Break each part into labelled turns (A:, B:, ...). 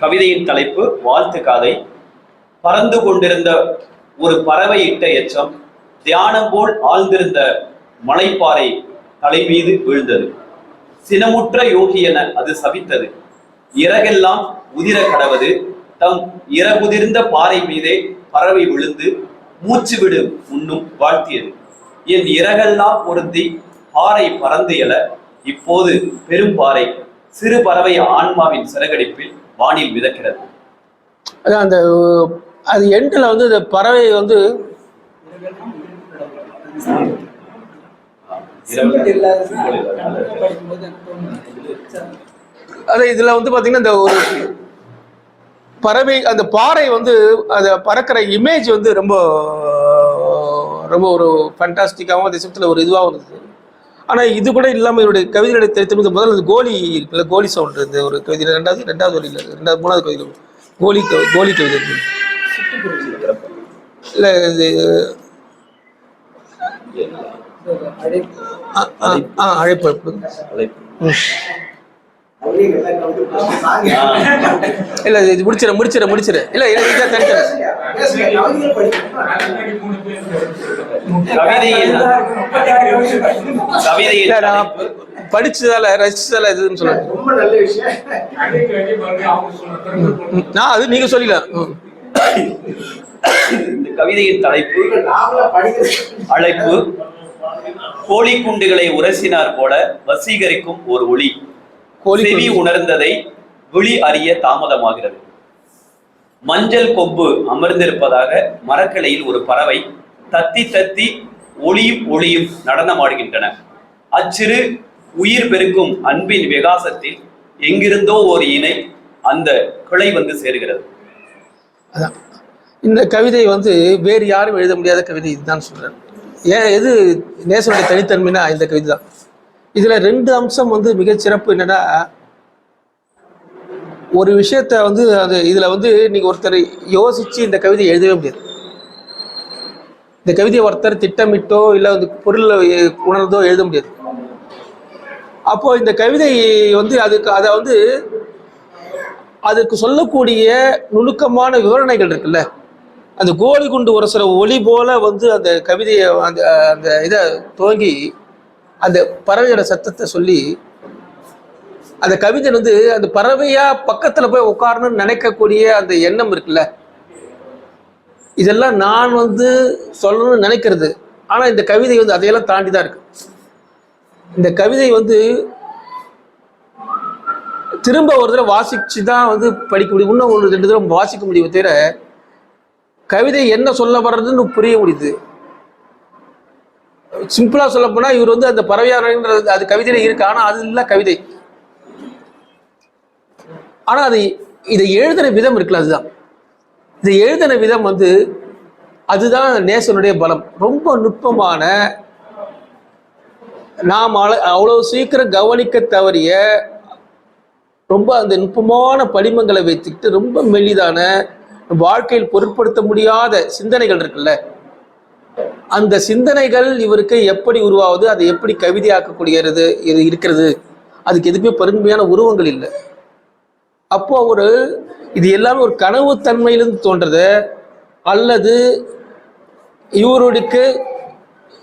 A: கவிதையின் தலைப்பு வாழ்த்து காதை பறந்து கொண்டிருந்த ஒரு பறவை இட்ட எச்சம் தியானம் போல் ஆழ்ந்திருந்த மலைப்பாறை தலை மீது வீழ்ந்தது. சினமுற்ற யோகி என அது சபித்தது இறகெல்லாம் உதிர கடவது தம் இறகுதிர்ந்த பாறை மீதே பறவை விழுந்து மூச்சு விடு உன்னும் வாழ்த்தியது. என் இறகெல்லாம் பொருந்தி பாறை பறந்து எழ இப்போது பெரும் பாறை சிறு பறவை ஆன்மாவின் சிறகடிப்பில் வானில் மிதக்கிறது.
B: அதான் அந்த அது எண்டில் வந்து இந்த பறவை வந்து அது இதில் வந்து பார்த்தீங்கன்னா இந்த ஒரு பறவை அந்த பாறை வந்து அந்த பறக்கிற இமேஜ் வந்து ரொம்ப ரொம்ப ஒரு ஃபண்டாஸ்டிக்காகவும் அதே சமயத்தில் ஒரு இதுவாகவும் இருந்தது. ஆனால் இது கூட இல்லாமல் இவருடைய கவிதைகளுடைய தெரிவித்த முதல்ல இந்த கோலி இருக்குல்ல கோலி சவுண்ட் இந்த ஒரு கவிதையில் ரெண்டாவது ரெண்டாவது வரியில் ரெண்டாவது மூணாவது கவிதையில் கோலி கோலி கவிதை இல்லை இது அழைப்பு. அழைப்பு. இல்ல இது முடிச்சிட முடிச்சிட முடிச்சிட. இல்ல நான்
A: தலைப்பு
B: படிச்சதால ரசிச்சதால இதுன்னு சொல்லுவேன்
C: ரொம்ப நல்ல விஷயம்
B: ம், நான் அது நீங்க சொல்லல.
A: இந்த கவிதையின் தலைப்பு அழைப்பு கோழி குண்டுகளை உரசினார் போல வசீகரிக்கும் ஒரு ஒளி. செவி. உணர்ந்ததை விழி அறிய தாமதமாகிறது. மஞ்சள் கொம்பு அமர்ந்திருப்பதாக மரக்கிளையில் ஒரு பறவை தத்தி தத்தி ஒளியும் ஒளியும் நடனமாடுகின்றன. அச்சிறு உயிர் பெருக்கும் அன்பின் விகாசத்தில் எங்கிருந்தோ ஒரு இணை அந்த கிளை வந்து சேருகிறது.
B: அதான். இந்த கவிதை வந்து வேறு யாரும் எழுத முடியாத கவிதை இதுதான் சொல்றேன். ஏன் எது நேசனுடைய தனித்தன்மைனா இந்த கவிதை தான் இதுல ரெண்டு அம்சம் வந்து மிகச்சிறப்பு சிறப்பு என்னன்னா ஒரு விஷயத்த வந்து அது இதுல வந்து நீங்க ஒருத்தர் யோசிச்சு இந்த கவிதையை எழுதவே முடியாது. இந்த கவிதையை ஒருத்தர் திட்டமிட்டோ இல்லை வந்து பொருளை உணர்ந்தோ எழுத முடியாது. அப்போ இந்த கவிதை வந்து அதுக்கு அதை வந்து அதுக்கு சொல்லக்கூடிய நுணுக்கமான விவரணைகள் இருக்குல்ல. அந்த கோழி குண்டு உரசுற ஒளி போல வந்து அந்த கவிதையை அந்த அந்த இதை துவங்கி அந்த பறவையோட சத்தத்தை சொல்லி அந்த கவிதை வந்து அந்த பறவையா பக்கத்துல போய் உட்காரணும்னு நினைக்கக்கூடிய அந்த எண்ணம் இருக்குல்ல? இதெல்லாம் நான் வந்து சொல்லணும்னு நினைக்கிறது. ஆனா இந்த கவிதை வந்து அதையெல்லாம் தாண்டி தான் இருக்கு. இந்த கவிதை வந்து திரும்ப ஒரு தடவை வாசிச்சு தான் வந்து படிக்க முடியும். இன்னும் ஒரு ரெண்டு தடவை வாசிக்க முடியும் தவிர கவிதை என்ன சொல்ல வர்றதுன்னு புரிய முடியுது. சிம்பிளாக சொல்ல போனால் இவர் வந்து அந்த பறவையாளர் அது கவிதையில் இருக்கு. ஆனால் அது இல்லை கவிதை. ஆனால் அது இதை எழுதின விதம் இருக்குல்ல அதுதான். இதை எழுதின விதம் வந்து அதுதான் நேசனுடைய பலம். ரொம்ப நுட்பமான நாம் அல- அவ்வளவு சீக்கிரம் கவனிக்க தவறிய ரொம்ப அந்த நுட்பமான படிமங்களை வைத்துக்கிட்டு ரொம்ப மெல்லிதான வாழ்க்கையில் பொருட்படுத்த முடியாத சிந்தனைகள் இருக்குல்ல. அந்த சிந்தனைகள் இவருக்கு எப்படி உருவாகுது அதை எப்படி கவிதையாக்கக்கூடியது இது இருக்கிறது? அதுக்கு எதுவுமே பெருமையான உருவங்கள் இல்லை. அப்போ ஒரு இது எல்லாமே ஒரு கனவு தன்மையிலிருந்து தோன்றது அல்லது இவருக்கு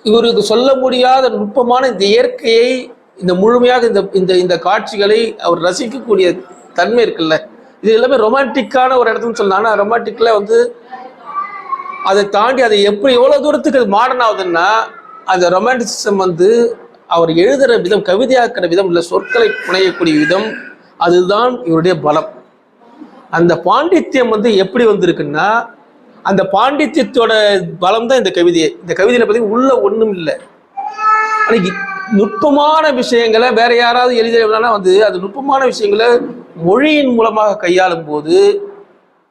B: இவருக்கு சொல்ல முடியாத நுட்பமான இந்த இயற்கையை இந்த முழுமையாக இந்த இந்த இந்த காட்சிகளை அவர் ரசிக்கக்கூடிய தன்மை இருக்குல்ல. இது எல்லாமே ரொமான்டிக்கான ஒரு இடத்துன்னு சொல்லலாம். ஆனால் ரொமான்டிக்கில் வந்து அதை தாண்டி அதை எப்படி எவ்வளோ தூரத்துக்கு அது மாடர்ன் ஆகுதுன்னா அந்த ரொமான்டிசிசம் வந்து அவர் எழுதுகிற விதம் கவிதையாக்குற விதம் இல்லை சொற்களை புனையக்கூடிய விதம் அதுதான் இவருடைய பலம். அந்த பாண்டித்யம் வந்து எப்படி வந்திருக்குன்னா அந்த பாண்டித்யத்தோட பலம் தான் இந்த கவிதையை. இந்த கவிதையில பார்த்தீங்கன்னா உள்ள ஒன்றும் இல்லை. ஆனா நுட்பமான விஷயங்களை வேற யாராவது எழுதினா வந்து அந்த நுட்பமான விஷயங்களை மொழியின் மூலமாக கையாளும் போது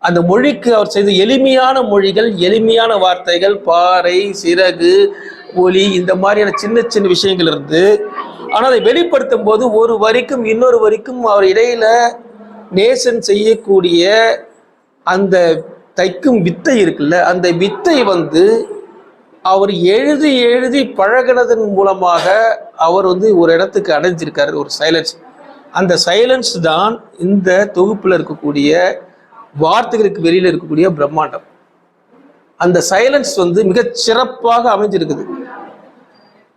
B: அந்த மொழிக்கு அவர் செய்த எளிமையான மொழிகள் எளிமையான வார்த்தைகள் பாறை சிறகு ஒலி இந்த மாதிரியான சின்ன சின்ன விஷயங்கள் இருந்து ஆனால் அதை வெளிப்படுத்தும் போது ஒரு வரிக்கும் இன்னொரு வரிக்கும் அவர் இடையில நேசன் செய்யக்கூடிய அந்த தைக்கும் வித்தை இருக்குல்ல அந்த வித்தை வந்து அவர் எழுதி எழுதி பழகினதன் மூலமாக அவர் வந்து ஒரு இடத்துக்கு அடைஞ்சிருக்காரு ஒரு சைலன்ஸ் அந்த சைலன்ஸ் தான் இந்த தொகுப்பில் இருக்கக்கூடிய வார்த்தைகளுக்கு வெளியில் இருக்கக்கூடிய பிரம்மாண்டம். அந்த சைலன்ஸ் வந்து மிக சிறப்பாக அமைஞ்சிருக்குது.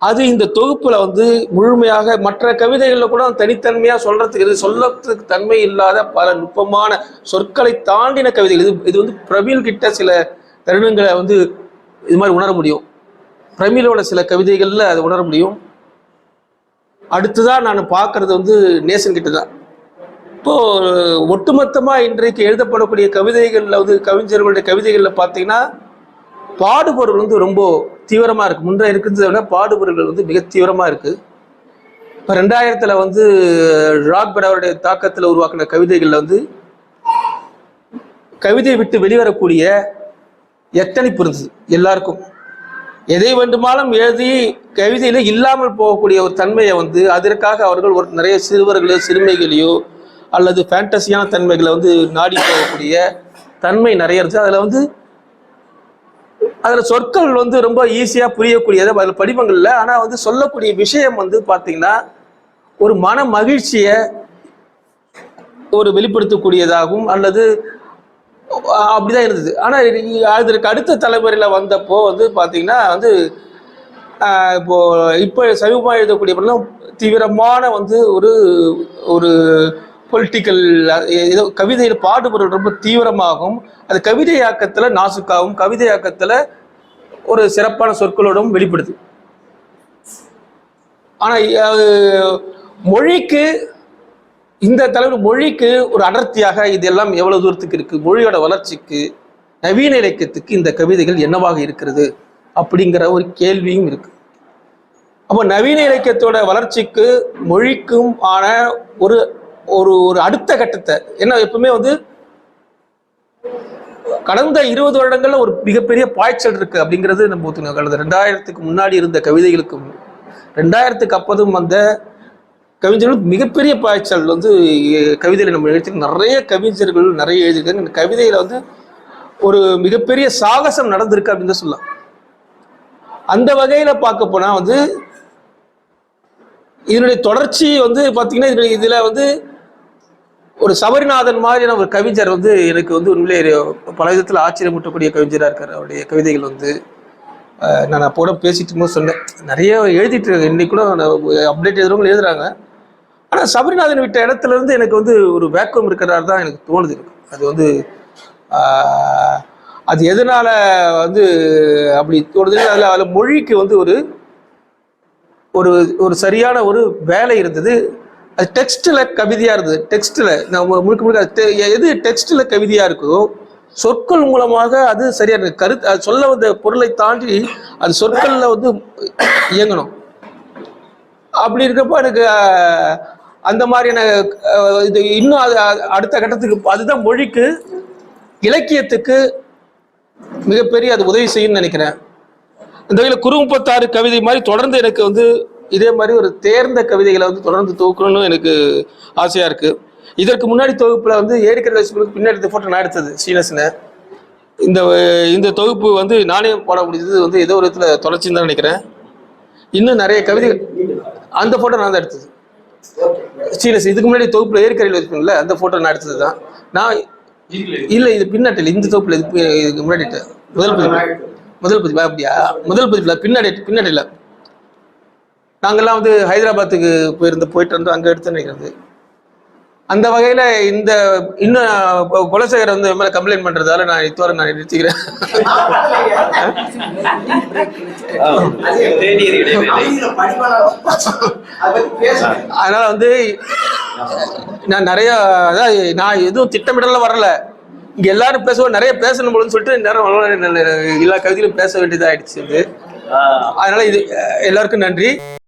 B: அது இந்த தொகுப்புல வந்து முழுமையாக மற்ற கவிதைகளில் கூட தனித்தன்மையா சொல்றதுக்கு இது சொல்லறதுக்கு தன்மை இல்லாத பல நுட்பமான சொற்களை தாண்டின கவிதைகள். இது இது வந்து பிரபீல் கிட்ட சில தருணங்களை வந்து இது மாதிரி உணர முடியும். பிரமிழோட சில கவிதைகள்ல அதை உணர முடியும். அடுத்ததான் நான் பார்க்கறது வந்து நேசன் கிட்ட தான் இப்போ ஒட்டுமொத்தமா இன்றைக்கு எழுதப்படக்கூடிய கவிதைகள்ல வந்து கவிஞர்களுடைய கவிதைகள்ல பார்த்தீங்கன்னா பாடுபொருள் வந்து ரொம்ப தீவிரமா இருக்கு. முன்ன இருக்கிறத விட பாடுபொருள்கள் வந்து மிக தீவிரமா இருக்கு. இப்போ ரெண்டாயிரத்துல வந்து ராக் அவருடைய தாக்கத்துல உருவாக்கின கவிதைகள்ல வந்து கவிதை விட்டு வெளிவரக்கூடிய எத்தனைப்பு இருந்தது எல்லாருக்கும். எதை வேண்டுமானாலும் எழுதி கவிதையில இல்லாமல் போகக்கூடிய ஒரு தன்மையை வந்து அதற்காக அவர்கள் ஒரு நிறைய சிறுவர்களையோ சிறுமைகளையோ அல்லது ஃபேண்டசியான தன்மைகளை வந்து நாடி போகக்கூடிய தன்மை நிறைய இருந்துச்சு. அதில் வந்து அதில் சொற்கள் வந்து ரொம்ப ஈஸியாக புரியக்கூடியது அதில் படிவங்கள்ல ஆனால் வந்து சொல்லக்கூடிய விஷயம் வந்து பார்த்தீங்கன்னா ஒரு மன மகிழ்ச்சியை ஒரு வெளிப்படுத்தக்கூடியதாகவும் அல்லது அப்படிதான் இருந்தது. ஆனால் அதற்கு அடுத்த தலைமுறையில் வந்தப்போ வந்து பார்த்தீங்கன்னா வந்து இப்போது இப்போ இப்போ சமீபமாக எழுதக்கூடிய படம் தீவிரமான வந்து ஒரு ஒரு பொலிட்டிக்கல் ஏதோ கவிதையில் பாடுபடுறது ரொம்ப தீவிரமாகவும் அது கவிதையாக்கத்தில் நாசுக்காகவும் கவிதையாக்கத்தில் ஒரு சிறப்பான சொற்களோடும் வெளிப்படுது. ஆனால் மொழிக்கு இந்த தலைவர் மொழிக்கு ஒரு அடர்த்தியாக இதெல்லாம் எவ்வளவு தூரத்துக்கு இருக்கு? மொழியோட வளர்ச்சிக்கு நவீன இலக்கியத்துக்கு இந்த கவிதைகள் என்னவாக இருக்கிறது? அப்படிங்கிற ஒரு கேள்வியும் இருக்கு. அப்போ நவீன இலக்கியத்தோட வளர்ச்சிக்கு மொழிக்கும் ஆன ஒரு ஒரு ஒரு அடுத்த கட்டத்தை. என்ன எப்பவுமே வந்து கடந்த இருபது வருடங்கள்ல ஒரு மிகப்பெரிய பாய்ச்சல் இருக்கு அப்படிங்கிறது நம்ம ஒத்துக்கணும். கடந்த ரெண்டாயிரத்துக்கு முன்னாடி இருந்த கவிதைகளுக்கும் ரெண்டாயிரத்துக்கு அப்பதும் வந்த கவிஞர்களும் மிகப்பெரிய பாய்ச்சல் வந்து கவிதையில நம்ம எழுதி நிறைய கவிஞர்கள் நிறைய எழுதியிருக்காங்க. இந்த கவிதையில வந்து ஒரு மிகப்பெரிய சாகசம் நடந்திருக்கு அப்படின்னு தான் சொல்லலாம். அந்த வகையில பார்க்க போனா வந்து இதனுடைய தொடர்ச்சி வந்து பார்த்தீங்கன்னா இதில் வந்து ஒரு சபரிநாதன் மாதிரியான ஒரு கவிஞர் வந்து எனக்கு வந்து உண்மையிலே பல விதத்தில் ஆச்சரியமூட்டக்கூடிய கவிஞராக இருக்கார். அவருடைய கவிதைகள் வந்து நான் அப்போ பேசிட்டு இருக்கும்போது சொன்னேன். நிறைய எழுதிட்டு இருக்காங்க. இன்னைக்கு கூட அப்டேட் எழுதுறவங்க எழுதுறாங்க. ஆனால் சபரிநாதன் விட்ட இடத்துல இருந்து எனக்கு வந்து ஒரு வேக்கம் இருக்கிறதா தான் எனக்கு தோணுது அது வந்து அது எதனால வந்து அப்படி தோணுது அதில் அதில் மொழிக்கு வந்து ஒரு ஒரு ஒரு சரியான ஒரு வேலை இருந்தது. அது டெக்ஸ்டில் கவிதையாக இருந்தது. டெக்ஸ்டில் நம்ம முழுக்க முழுக்க அது எது டெக்ஸ்டில் கவிதையாக இருக்குதோ சொற்கள் மூலமாக அது சரியா இருக்கு கருத்து அது சொல்ல வந்த பொருளை தாண்டி அது சொற்களில் வந்து இயங்கணும். அப்படி இருக்கப்போ எனக்கு அந்த மாதிரியான இது இன்னும் அது அடுத்த கட்டத்துக்கு அதுதான் மொழிக்கு இலக்கியத்துக்கு மிகப்பெரிய அது உதவி செய்யும்னு நினைக்கிறேன். இந்த வகையில் குறும்பத்தாறு கவிதை மாதிரி தொடர்ந்து எனக்கு வந்து இதே மாதிரி ஒரு தேர்ந்த கவிதைகளை வந்து தொடர்ந்து தொகுக்கணும்னு எனக்கு ஆசையாக இருக்கு. இதற்கு முன்னாடி தொகுப்பில் வந்து ஏரிக்கரை லட்சுமிக்கு பின்னாடி இந்த ஃபோட்டோ நான் எடுத்தது சீனஸ்னு இந்த இந்த தொகுப்பு வந்து நானே போட முடிஞ்சது வந்து ஏதோ ஒரு விதத்துல தொலைச்சின்னு தான் நினைக்கிறேன். இன்னும் நிறைய கவிதைகள் அந்த ஃபோட்டோ நான் தான் எடுத்தது. சீனஸ் இதுக்கு முன்னாடி தொகுப்பில் ஏரிக்கரையில் வச்சுக்கோங்கள அந்த ஃபோட்டோ நான் எடுத்தது தான். நான் இல்லை இது பின்னாட்டில் இந்த தொகுப்பில் இது இதுக்கு முன்னாடி முதல் பதிவு. முதல் பதிவு? அப்படியா? முதல் பதிவில் பின்னாடி பின்னாடி இல்ல நாங்கெல்லாம் வந்து ஹைதராபாத்துக்கு போயிருந்த போயிட்டு வந்து அங்க எடுத்து நினைக்கிறது அந்த வகையில இந்த இன்னும் குலசேகர் வந்து மேல கம்ப்ளைண்ட் பண்றதால நான் இத்தோட நான் நிறுத்திக்கிறேன். அதனால வந்து நான் நிறைய அதான் நான் எதுவும் திட்டமிடல வரல. இங்க எல்லாரும் பேசுவோம் நிறைய பேசணும் போலன்னு சொல்லிட்டு நேரம் எல்லா கவிதையிலும் பேச வேண்டியதாயிடுச்சு இது.
A: ஆஹ்,
B: அதனால இது எல்லாருக்கும் நன்றி.